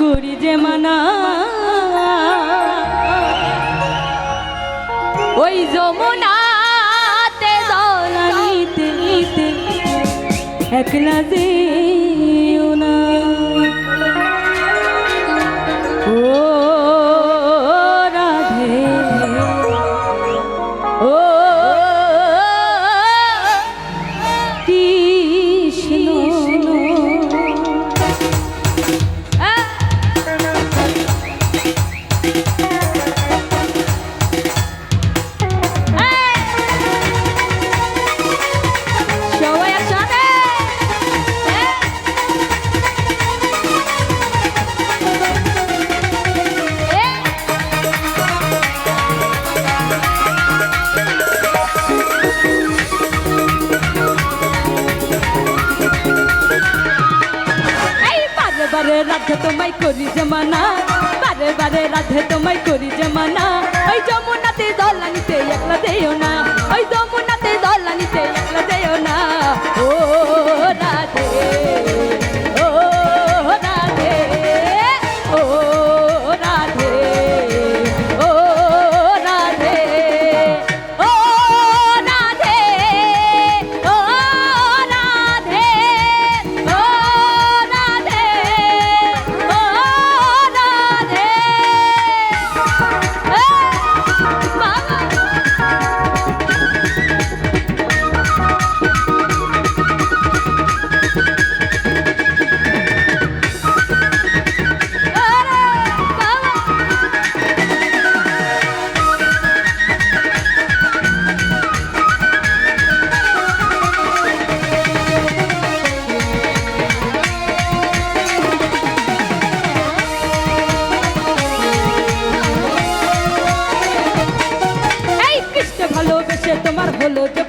করি যে মানা। ওই যমুনাতে নিতে একলা যেও রাধে তোমায় করি জমানা বারে বারে রাধে তোমায় করি জমানা ওই যমুনাতে দলানিতে একলা দেও না। ওই যমুনাতে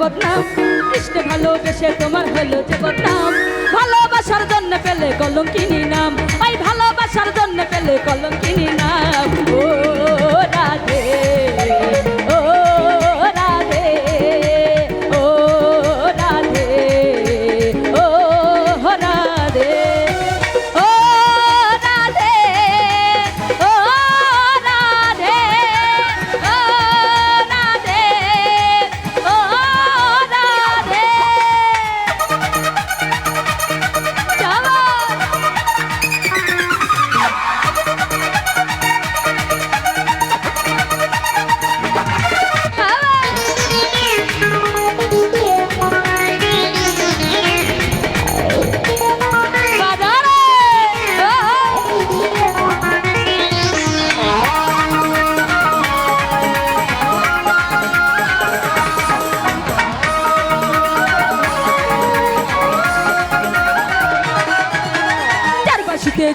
বদনাম। কৃষ্ণ ভালোবেসে তোমার হলো যে বদনাম। ভালোবাসার জন্য পেলে কলঙ্কিনী নাম। ভাই, ভালোবাসার জন্য পেলে কলঙ্কিনী নাম।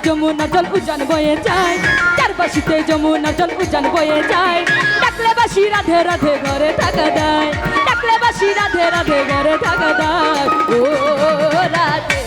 যমুনা জল উজান বয়ে যায়। চারপাশিতে যমুনা জল উজান বয়ে যায়। ডাকলে বাসি রাধে রাধে ঘরে থাকা দেয় ডাকলে বাসি রাধে রাধে ঘরে থাকা দেয় ও রাধে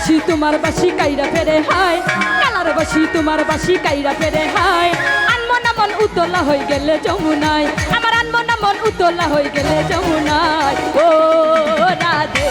বাসি, তোমার বাসি কাইরা ফেরে, হায়। কালার বাসি, তোমার বাসি কাইরা ফেরে, হায়। আনমো না মন উতলা হয়ে গেলে যমুনায়। আমার আনমো না মন উতলা হয়ে গেলে যমুনায়। ও রাধে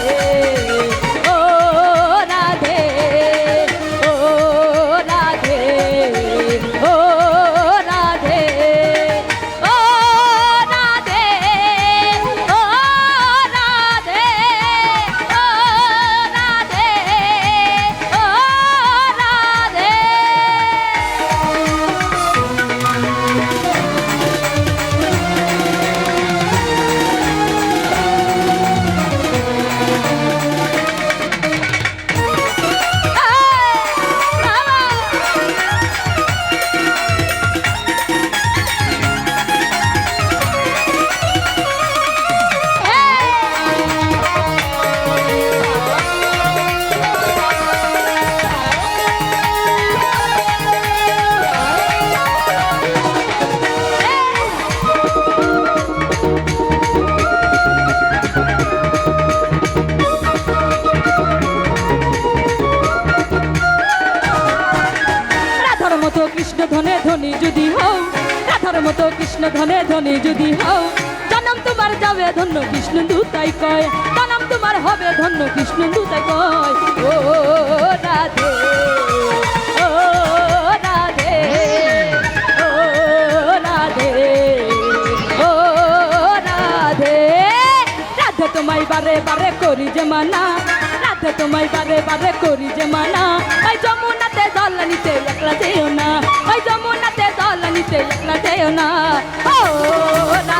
কৃষ্ণ ধনে ধনী যদি হও রাধার মতো কৃষ্ণ ধনে ধনী যদি হও জনম তোমার যাবে ধন্য কৃষ্ণ দুতাই কয় জনম তোমার হবে ধন্য কৃষ্ণ দুতাই কয় ও রাধে রাধে রাধে রাধে তোমায় বারে বারে করি যে মানা সাথে তোমায় বারে বারে করি যে মানা। ওই যমুনাতে জল নিতে একলা যেও না। ওই যমুনাতে জল নিতে একলা যেও না। ও না